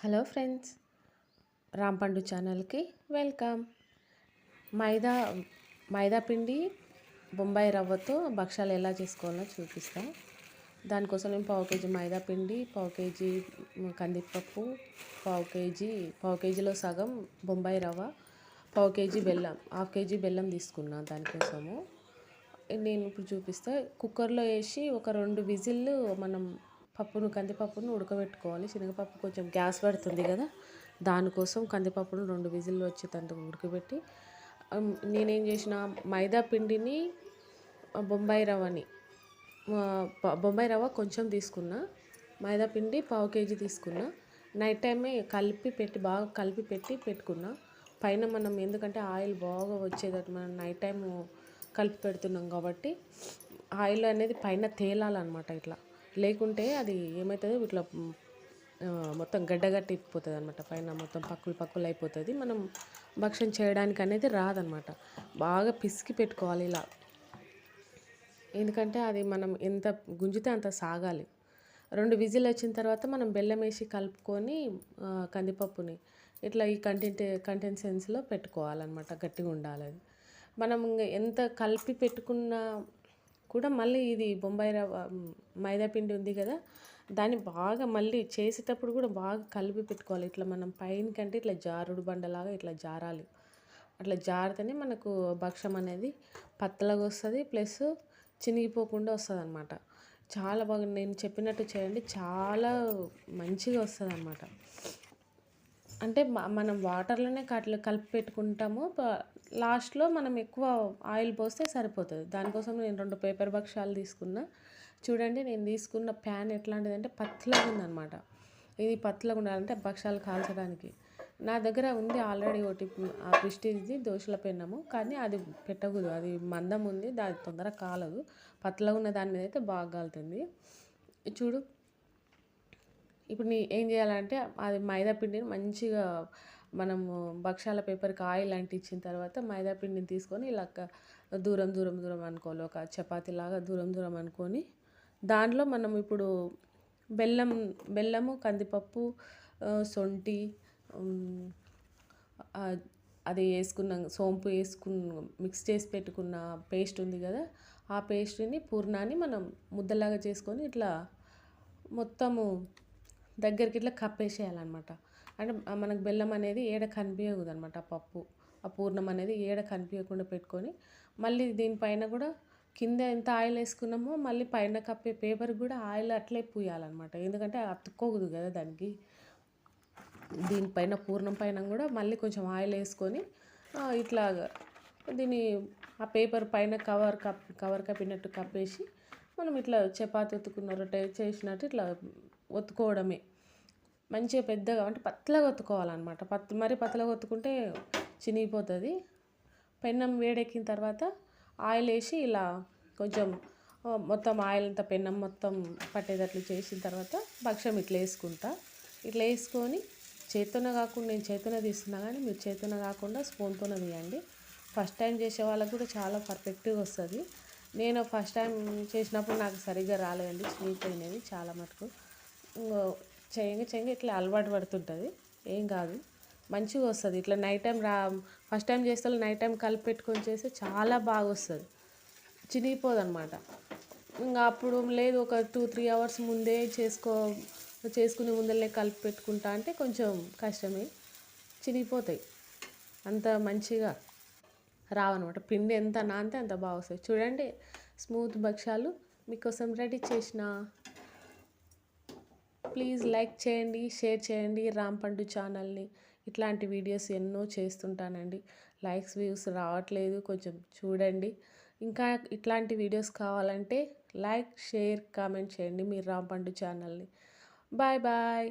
Hello friends Rampandu ఛానల్కి welcome. మైదా మైదా పిండి బొంబాయి రవ్వతో భక్షాలు ఎలా చేసుకోవాలో చూపిస్తా. దానికోసం నేను పావు కేజీ మైదా పిండి పావు కేజీ కందిపప్పు పావు కేజీ పావు కేజీలో సగం బొంబాయి రవ్వ పావు కేజీ బెల్లం హాఫ్ కేజీ బెల్లం తీసుకున్నాను దానికోసము. నేను ఇప్పుడు చూపిస్తా. కుక్కర్లో వేసి ఒక రెండు విజిల్లు మనం పప్పును కందిపప్పును ఉడకబెట్టుకోవాలి. శనగపప్పు కొంచెం గ్యాస్ పడుతుంది కదా దానికోసం కందిపప్పును రెండు విజిల్లు వచ్చేటంత ఉడకబెట్టి నేనేం చేసిన మైదా పిండిని బొంబాయి రవ్వని బొంబాయి రవ్వ కొంచెం తీసుకున్నా మైదా పిండి పావు కేజీ తీసుకున్నా నైట్ టైమే కలిపి పెట్టి బాగా కలిపి పెట్టి పెట్టుకున్నా. పైన మనం ఎందుకంటే ఆయిల్ బాగా వచ్చేటట్టు మనం నైట్ టైం కలిపి పెడుతున్నాం కాబట్టి ఆయిల్ అనేది పైన తేలాలన్నమాట ఇట్లా. లేకుంటే అది ఏమవుతుంది ఇట్లా మొత్తం గడ్డగట్టిపోతుంది అనమాట పైన మొత్తం పక్కులు పక్కులు అయిపోతుంది. మనం భక్షం చేయడానికి అనేది రాదనమాట బాగా పిసికి పెట్టుకోవాలి ఇలా. ఎందుకంటే అది మనం ఎంత గుంజితే అంత సాగాలి. రెండు విజిల్ వచ్చిన తర్వాత మనం బెల్లం వేసి కలుపుకొని కందిపప్పుని ఇట్లా ఈ కంటెంట్ కంటెన్సెన్స్లో పెట్టుకోవాలన్నమాట. గట్టిగా ఉండాలి అది. మనం ఎంత కలిపి పెట్టుకున్న కూడా మళ్ళీ ఇది బొంబాయి రవ్వ మైదాపిండి ఉంది కదా దాన్ని బాగా మళ్ళీ చేసేటప్పుడు కూడా బాగా కలిపి పెట్టుకోవాలి. ఇట్లా మనం పైన కంటే ఇట్లా జారుడు బండలాగా ఇట్లా జారాలి. అట్లా జారితేనే మనకు భక్షం అనేది పత్తలాగా వస్తుంది ప్లస్ చినిగిపోకుండా వస్తుంది అనమాట చాలా బాగా నేను చెప్పినట్టు చేయండి చాలా మంచిగా వస్తుంది అనమాట అంటే మనం వాటర్లోనే కట్లు కలిపి పెట్టుకుంటాము. లాస్ట్లో మనం ఎక్కువ ఆయిల్ పోస్తే సరిపోతుంది. దానికోసం నేను రెండు పేపర్ భక్షాలు తీసుకున్నా. చూడండి నేను తీసుకున్న ప్యాన్ ఎట్లాంటిది అంటే పత్లాగా ఇది పత్లాగా ఉండాలంటే భక్షాలు కాల్చడానికి. నా దగ్గర ఉంది ఆల్రెడీ ఒకటి ఆ ప్రిస్టీజ్ది దోశల పెన్నము. కానీ అది పెట్టకూడదు. అది మందం ఉంది దాని తొందరగా కాలదు. పత్లాగా ఉన్న దాని మీద అయితే బాగా కాలుతుంది. చూడు. ఇప్పుడు నీ ఏం చేయాలంటే అది మైదా పిండిని మంచిగా మనము భక్షాల పేపర్కి ఆయిల్ అంటించిన తర్వాత మైదా పిండిని తీసుకొని ఇలా దూరం దూరం దూరం అనుకోవాలి. ఒక చపాతీ లాగా దూరం దూరం అనుకొని దాంట్లో మనం ఇప్పుడు బెల్లం బెల్లము కందిపప్పు సొంటి అది వేసుకున్న సోంపు వేసుకున్న మిక్స్ చేసి పెట్టుకున్న పేస్ట్ ఉంది కదా ఆ పేస్ట్ని పూర్ణాన్ని మనం ముద్దలాగా చేసుకొని ఇట్లా మొత్తము దగ్గరికి ఇట్లా కప్పేసేయాలన్నమాట. అంటే మనకు బెల్లం అనేది ఏడ కనిపించకూడదు అనమాట పప్పు. ఆ పూర్ణం అనేది ఏడ కనిపించకుండా పెట్టుకొని మళ్ళీ దీనిపైన కూడా కింద ఎంత ఆయిల్ వేసుకున్నామో మళ్ళీ పైన కప్పే పేపర్ కూడా ఆయిల్ అట్లే పూయాలన్నమాట. ఎందుకంటే అతుక్కోదు కదా దానికి. దీనిపైన పూర్ణం పైన కూడా మళ్ళీ కొంచెం ఆయిల్ వేసుకొని ఇట్లా దీని ఆ పేపర్ పైన కవర్ కప్ కవర్ కప్పినట్టు కప్పేసి మనం ఇట్లా చపాతి ఒత్తుకున్న రొట్టె చేసినట్టు ఇట్లా ఒత్తుకోవడమే. మంచిగా పెద్దగా అంటే పతలాగా ఒత్తుకోవాలన్నమాట. పత్ మరి పతలాగా ఒత్తుకుంటే చినిగిపోతుంది. పెన్నం వేడెక్కిన తర్వాత ఆయిల్ వేసి ఇలా కొంచెం మొత్తం ఆయిల్ అంతా పెన్నం మొత్తం పట్టేటట్లు చేసిన తర్వాత భక్ష్యం ఇట్లా వేసుకుంటా. ఇట్లా వేసుకొని చేతున కాకుండా నేను చేతున తీస్తున్నా కానీ మీరు చేతున కాకుండా స్పూన్తోనే తీయండి. ఫస్ట్ టైం చేసే వాళ్ళకు కూడా చాలా పర్ఫెక్ట్గా వస్తుంది. నేను ఫస్ట్ టైం చేసినప్పుడు నాకు సరిగ్గా రాలేదండి చినిగిపోయినవి చాలా మటుకు. చేయంగా చేయంగా ఇట్లా అలవాటు పడుతుంటుంది. ఏం కాదు. మంచిగా వస్తుంది. ఇట్లా నైట్ టైం రా ఫస్ట్ టైం చేస్తే నైట్ టైం కలిపి పెట్టుకొని చేస్తే చాలా బాగా వస్తుంది. చినిగిపోదు అనమాట ఇంకా అప్పుడు లేదు ఒక టూ త్రీ అవర్స్ ముందే చేసుకో చేసుకునే ముందరనే కలిపి పెట్టుకుంటా అంటే కొంచెం కష్టమే. చినిగిపోతాయి. అంత మంచిగా రావన్నమాట. పిండి ఎంత నానితే అంత బాగా వస్తుంది. చూడండి స్మూత్ భక్ష్యాలు మీకోసం రెడీ చేసిన. ప్లీజ్ లైక్ చేయండి షేర్ చేయండి రామ్ పండు ఛానల్ని ఇట్లాంటి వీడియోస్ ఎన్నో చేస్తుంటానండి. లైక్స్ వ్యూస్ రావట్లేదు కొంచెం చూడండి. ఇంకా ఇట్లాంటి వీడియోస్ కావాలంటే లైక్ షేర్ కామెంట్ చేయండి మీరు రామ్ పండు ఛానల్ని బాయ్ బాయ్